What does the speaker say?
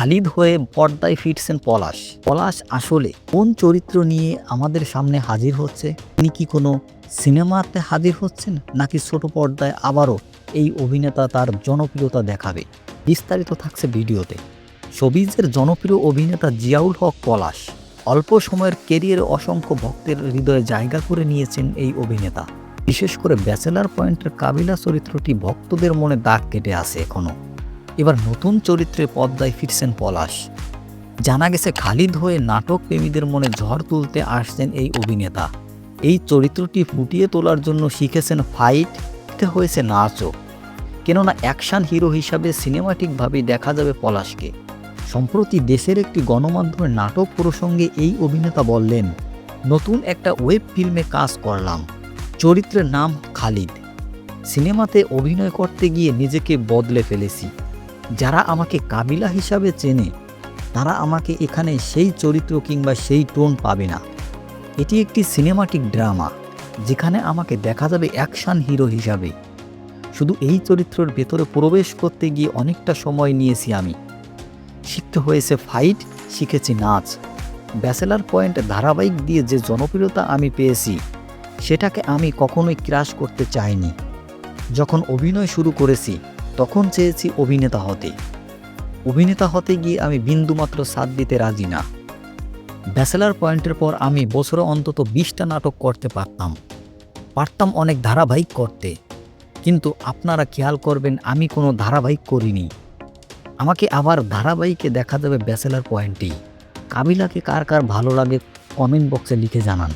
খালিদ হয়ে পর্দায় ফিরছেন পলাশ। পলাশ আসলে কোন চরিত্র নিয়ে আমাদের সামনে হাজির হচ্ছে? তিনি কি কোনো সিনেমাতে হাজির হচ্ছেন? নাকি ছোট পর্দায় আবারও এই অভিনেতা তার জনপ্রিয়তা দেখাবে? বিস্তারিত থাকছে ভিডিওতে। শোবিজের জনপ্রিয় অভিনেতা জিয়াউল হক পলাশ অল্প সময়ের কেরিয়ারে অসংখ্য ভক্তের হৃদয়ে জায়গা করে নিয়েছেন এই অভিনেতা। বিশেষ করে ব্যাচেলার পয়েন্টের কাবিলা চরিত্রটি ভক্তদের মনে দাগ কেটে আছে এখনও এবার নতুন চরিত্রে পদ্মায় ফিরছেন পলাশ। জানা গেছে, খালিদ হয়ে নাটক প্রেমীদের মনে ঝড় তুলতে আসছেন এই অভিনেতা। এই চরিত্রটি ফুটিয়ে তোলার জন্য শিখেছেন ফাইট হয়েছে নাচও। কেননা, অ্যাকশন হিরো হিসাবে সিনেমাটিকভাবেই দেখা যাবে পলাশকে। সম্প্রতি দেশের একটি গণমাধ্যমের নাটক প্রসঙ্গে এই অভিনেতা বললেন, নতুন একটা ওয়েব ফিল্মে কাজ করলাম। চরিত্রের নাম খালিদ। সিনেমাতে অভিনয় করতে গিয়ে নিজেকে বদলে ফেলেছি। যারা আমাকে কাবিলা হিসাবে চেনে, তারা আমাকে এখানে সেই চরিত্র কিংবা সেই টোন পাবে না। এটি একটি সিনেমাটিক ড্রামা, যেখানে আমাকে দেখা যাবে অ্যাকশান হিরো হিসাবে। শুধু এই চরিত্রের ভেতরে প্রবেশ করতে গিয়ে অনেকটা সময় নিয়েছি আমি। শিখতে হয়েছে ফাইট, শিখেছি নাচ। ব্যাচেলার পয়েন্ট ধারাবাহিক দিয়ে যে জনপ্রিয়তা আমি পেয়েছি, সেটাকে আমি কখনোই ক্রাশ করতে চাইনি। যখন অভিনয় শুরু করেছি তখন চেয়েছি অভিনেতা হতে। অভিনেতা হতে গিয়ে আমি বিন্দুমাত্র সাথ দিতে রাজি না। ব্যাচেলার পয়েন্টের পর আমি বছরে অন্তত বিশটা নাটক করতে পারতাম। পারতাম অনেক ধারাবাহিক করতে। কিন্তু আপনারা খেয়াল করবেন, আমি কোনো ধারাবাহিক করিনি। আমাকে আবার ধারাবাহিকে দেখা যাবে ব্যাচেলার পয়েন্টেই। কাবিলাকে কার কার ভালো লাগে, কমেন্ট বক্সে লিখে জানান।